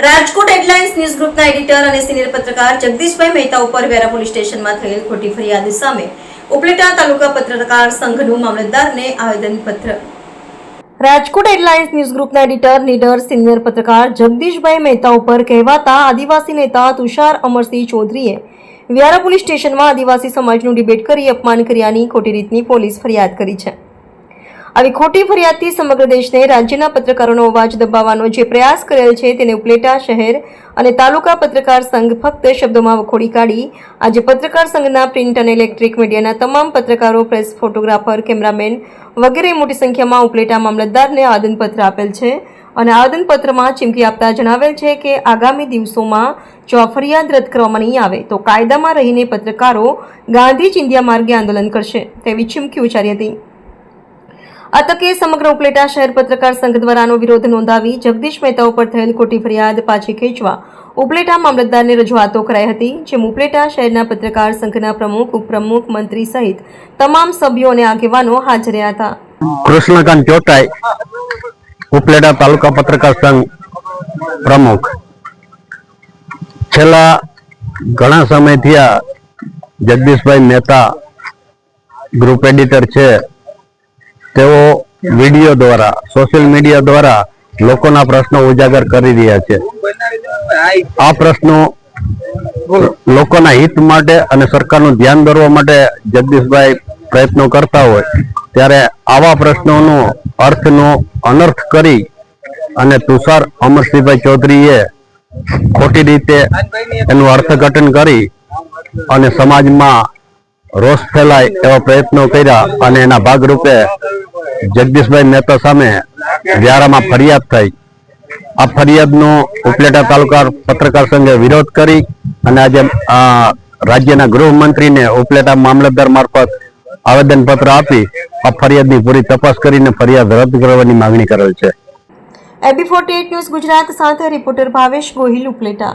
Rajkot headlines news ગ્રુપના editor અને senior પત્રકાર જગદીશભાઈ મહેતા ઉપર સિનિયર પત્રકાર જગદીશભાઈ મહેતા ઉપર કહેવાતા આદિવાસી નેતા તુષાર અમરસિંહ ચૌધરીએ વ્યારા પોલીસ સ્ટેશનમાં આદિવાસી સમાજનું ડિબેટ કરી અપમાન કર્યાની ખોટી રીતની પોલીસ ફરિયાદ કરી છે. આવી ખોટી ફરિયાદથી સમગ્ર દેશને રાજ્યના પત્રકારોનો અવાજ દબાવવાનો જે પ્રયાસ કરેલ છે તેને ઉપલેટા શહેર અને તાલુકા પત્રકાર સંઘ ફક્ત શબ્દોમાં વખોડી કાઢી. આજે પત્રકાર સંઘના પ્રિન્ટ અને ઇલેક્ટ્રિક મીડિયાના તમામ પત્રકારો, પ્રેસ ફોટોગ્રાફર, કેમેરામેન વગેરે મોટી સંખ્યામાં ઉપલેટા મામલતદારને આવેદનપત્ર આપેલ છે. અને આવેદનપત્રમાં ચીમકી આપતા જણાવેલ છે કે આગામી દિવસોમાં જો ફરિયાદ રદ કરવામાં નહીં આવે, તો કાયદામાં રહીને પત્રકારો ગાંધી ચિંધ્યા માર્ગે આંદોલન કરશે, તેવી ચીમકી ઉચ્ચારી હતી. આ તકે સમગ્ર ઉપલેટા શહેર પત્રકાર સંઘ દ્વારાનો વિરોધ નોંધાવી જગદીશ મહેતા ઉપર થયેલ ખોટી ફરિયાદ પાછી ખેંચવા ઉપલેટા મામલતદારને રજૂઆતો કરાઈ હતી, જેમ ઉપલેટા શહેરના પત્રકાર સંઘના પ્રમુખ, ઉપપ્રમુખ, મંત્રી સહિત તમામ સભ્યો અને આગેવાનો હાજર હતા. કૃષ્ણકાંત ચોટાઈ, ઉપલેટા તાલુકા પત્રકાર સંઘ પ્રમુખ. છેલ્લા ઘણા સમયથી આ જગદીશભાઈ મહેતા ગ્રુપ એડિટર છે. તેઓ વીડિયો દ્વારા સોશિયલ મીડિયા દ્વારા લોકોના પ્રશ્નો ઉજાગર કરી રહ્યા છે. આ પ્રશ્નો લોકોના હિત માટે અને સરકારનું ધ્યાન દોરવા માટે જગદીશભાઈ પ્રયત્નો કરતા હોય ત્યારે આવા પ્રશ્નોનો અર્થનો અનર્થ કરી અને તુષાર અમરસિંહભાઈ ચૌધરીએ ખોટી રીતે એનું અર્થઘટન કરી અને સમાજમાં રોષ ફેલાય એવા પ્રયત્નો કર્યા અને એના ભાગરૂપે જગદીશભાઈ મહેતા સામે વ્યારામાં ફરિયાદ થઈ. આ ફરિયાદનો ઉપલેટા તાલુકા પત્રકાર સંઘે વિરોધ કરી અને આજે આ રાજ્યના ગૃહમંત્રીને ઉપલેટા મામલતદાર મારફત આવેદનપત્ર આપી આ ફરિયાદની પૂરી તપાસ કરીને ફરિયાદ રદ કરવાની માંગણી કરેલ છે. એબી ફોર્ટી ન્યૂઝ ગુજરાત સાથે રિપોર્ટર ભાવેશ ગોહિલ ઉપલેટા.